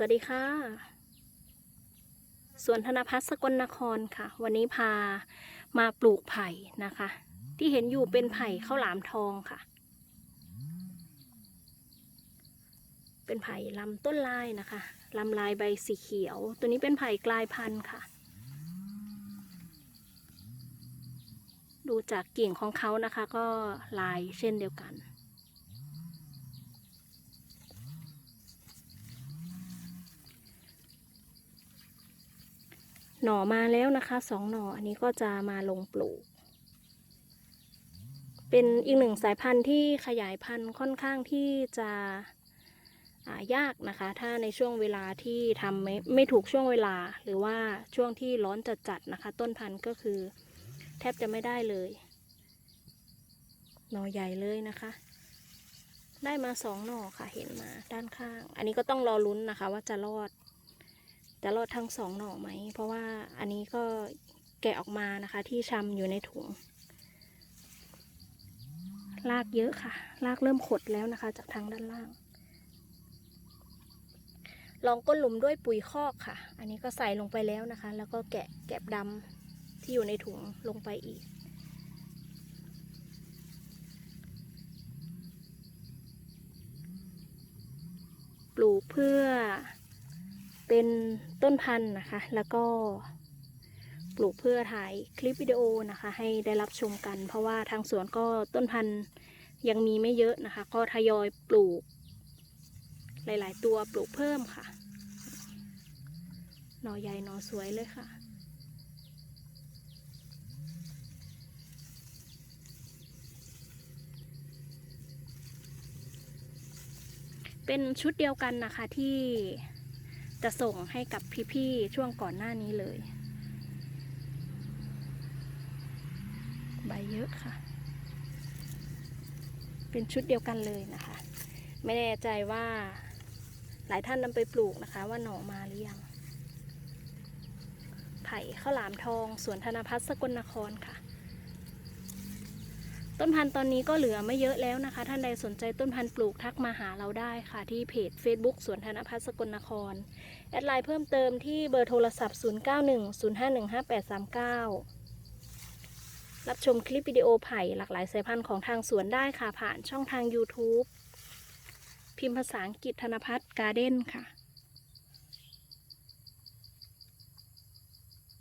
สวัสดีค่ะ สวนธนพัฒน์สกลนครค่ะ วันนี้พามาปลูกไผ่นะคะ ที่เห็นอยู่เป็นไผ่ข้าวหลามทองค่ะ เป็นไผ่ลำต้นลายนะคะลำลายใบสีเขียว ตัวนี้เป็นไผ่กลายพันธุ์ค่ะ ดูจากกิ่งของเขานะคะ ก็ลายเช่นเดียวกัน หน่อมาแล้วนะคะสองหน่ออันนี้ก็จะมาลงปลูก เป็นอีกหนึ่งสายพันธุ์ที่ขยายพันธุ์ค่อนข้างที่จะายากนะคะ ถ้าในช่วงเวลาที่ทำไม่ไม่ถูกช่วงเวลา หรือว่าช่วงที่ร้อนจัดๆนะคะ ต้นพันธุ์ก็คือ แทบจะไม่ได้เลย หน่อใหญ่เลยนะคะ ได้มาสองหน่อค่ะเห็นมาด้านข้าง อันนี้ก็ต้องรอลุ้นนะคะ ว่าจะรอด จะรอดทั้งสองหน่อไหม เพราะว่าอันนี้ก็แกะออกมานะคะที่ชำอยู่ในถุงรากเยอะค่ะรากเริ่มขดแล้วนะคะ จากทางด้านล่าง ลองก้นหลุมด้วยปุ๋ยคอกค่ะ อันนี้ก็ใส่ลงไปแล้วนะคะ แล้วก็แกะแกะดำที่อยู่ในถุงลงไปอีก ปลูกเพื่อ เป็นต้นพันธุ์นะคะ แล้วก็ปลูกเพื่อถ่ายคลิปวิดีโอนะคะ ให้ได้รับชมกัน เพราะว่าทางสวนก็ต้นพันธุ์ยังมีไม่เยอะนะคะ ก็ทยอยปลูก หลาย ๆ ตัวปลูกเพิ่มค่ะ หน่อใหญ่หน่อสวยเลยค่ะเป็นชุดเดียวกันนะคะที่ จะส่งให้กับพี่ๆช่วงก่อนหน้านี้เลย ใบเยอะค่ะ เป็นชุดเดียวกันเลยนะคะ ไม่แน่ใจว่าหลายท่านนำไปปลูกนะคะ ว่าหน่อมาหรือยัง ไผ่ข้าวหลามทองสวนธนพัฒน์สกลนครค่ะ ต้นพันธุ์ตอนนี้ก็เหลือไม่เยอะแล้วนะคะ ท่านใดสนใจต้นพันธุ์ปลูกทักมาหาเราได้ค่ะ ที่เพจ Facebook สวนธนพัฒน์สกลนคร แอดไลน์เพิ่มเติมที่เบอร์โทรศัพท์ 0910515839 รับชมคลิปวิดีโอไผ่หลากหลายสายพันธุ์ของทางสวนได้ค่ะผ่านช่องทาง YouTube พิมพ์ภาษาอังกฤษธนพัฒน์การ์เด้นค่ะ